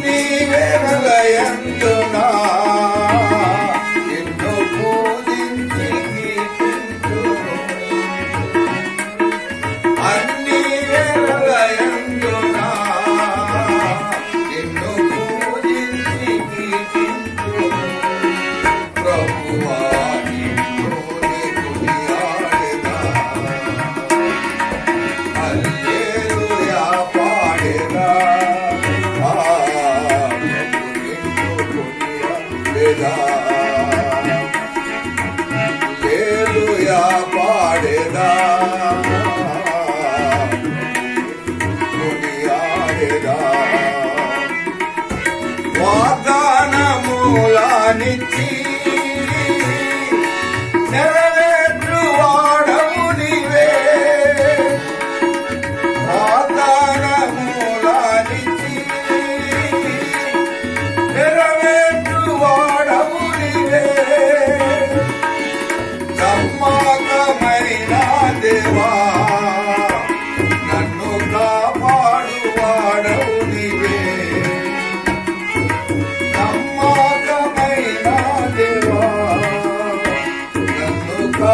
నీవే వలయందు మూలానిచ్చి